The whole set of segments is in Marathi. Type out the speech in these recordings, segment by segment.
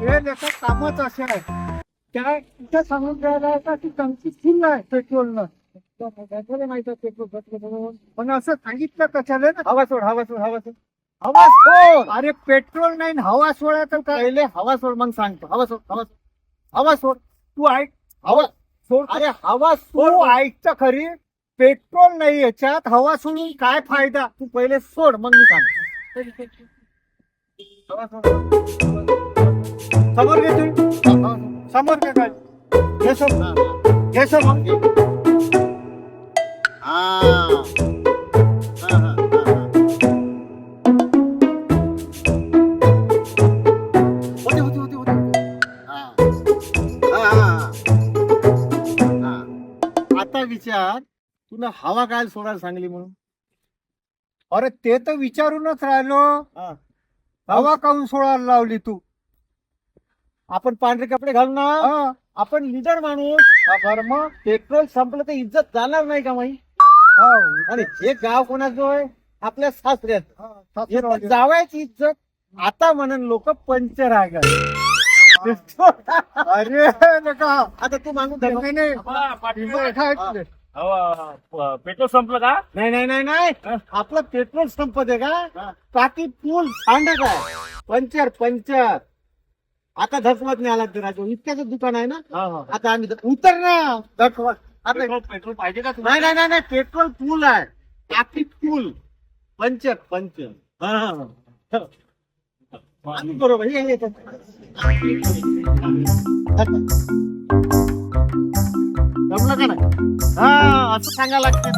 हे कामच असे आहे त्या इथं सांगून द्यायला का ती टंकी फुल आहे पेट्रोलनं माहीत आहे पेट्रोल. पण असं सांगितलं कशाला ना हवा सोड हवा सोड हवा सोड हवा सोड अरे पेट्रोल नाही हवा सोडायचं काय? पहिले हवा सोड मग सांगतो. हवा सोड हवा सोड. हवा सोड. तू ऐक. हवा सोड. अरे हवा सोड. ऐकतं खरी. पेट्रोल नाही याच्यात हवा सोडून काय फायदा? तू पहिले सोड मग मी सांग समोर घे तू. समोर घे काय घे समोर घे समोर हा. आता विचार. तुला हवा काय सोडायला सांगली म्हणून? अरे ते तर विचारूनच राहिलो. हा. हवा काऊन सोडायला लावली तू? आपण पांढरे कपडे घालू ना. हा, आपण लिडर माणूस. मग. पेट्रोल संपलं तर इज्जत जाणार नाही का माही हो. आणि हे गाव कोणाचं आहे आपल्या सासऱ्यात हा. जावायची इज्जत. आता म्हणून लोक पंचर आहे का? अरे नका. आता तू मागून पेट्रोल संपलं का? नाही नाही नाही नाही. आपलं पेट्रोल संपत आहे का? टाकी फुल सांडत आहे. Puncture puncture. आता धसवत नाही आला तर. राजू इतक्याच दुकान आहे ना? आता आम्ही उतर ना. धसवत आता पेट्रोल पाहिजे का नाही नाही नाही नाही. पेट्रोल फुल आहे. टाकी फुल. Puncture puncture. बरोबर. जमलं का नाही हा असं सांगायला लागते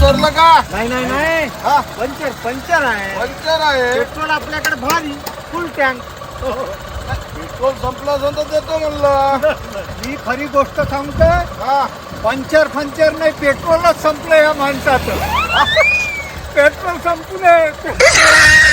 सरलं का नाही नाही नाही. हा. पंचर पंचर आहे. पंक्चर आहे. पेट्रोल आपल्याकडे भारी. फुल टँक पेट्रोल संपलं असेल तर देतो म्हणलं. मी खरी गोष्ट सांगतो हा. पंचर फंचर नाही पेट्रोलच संपलं या माणसाचं. 삼분의 꽃.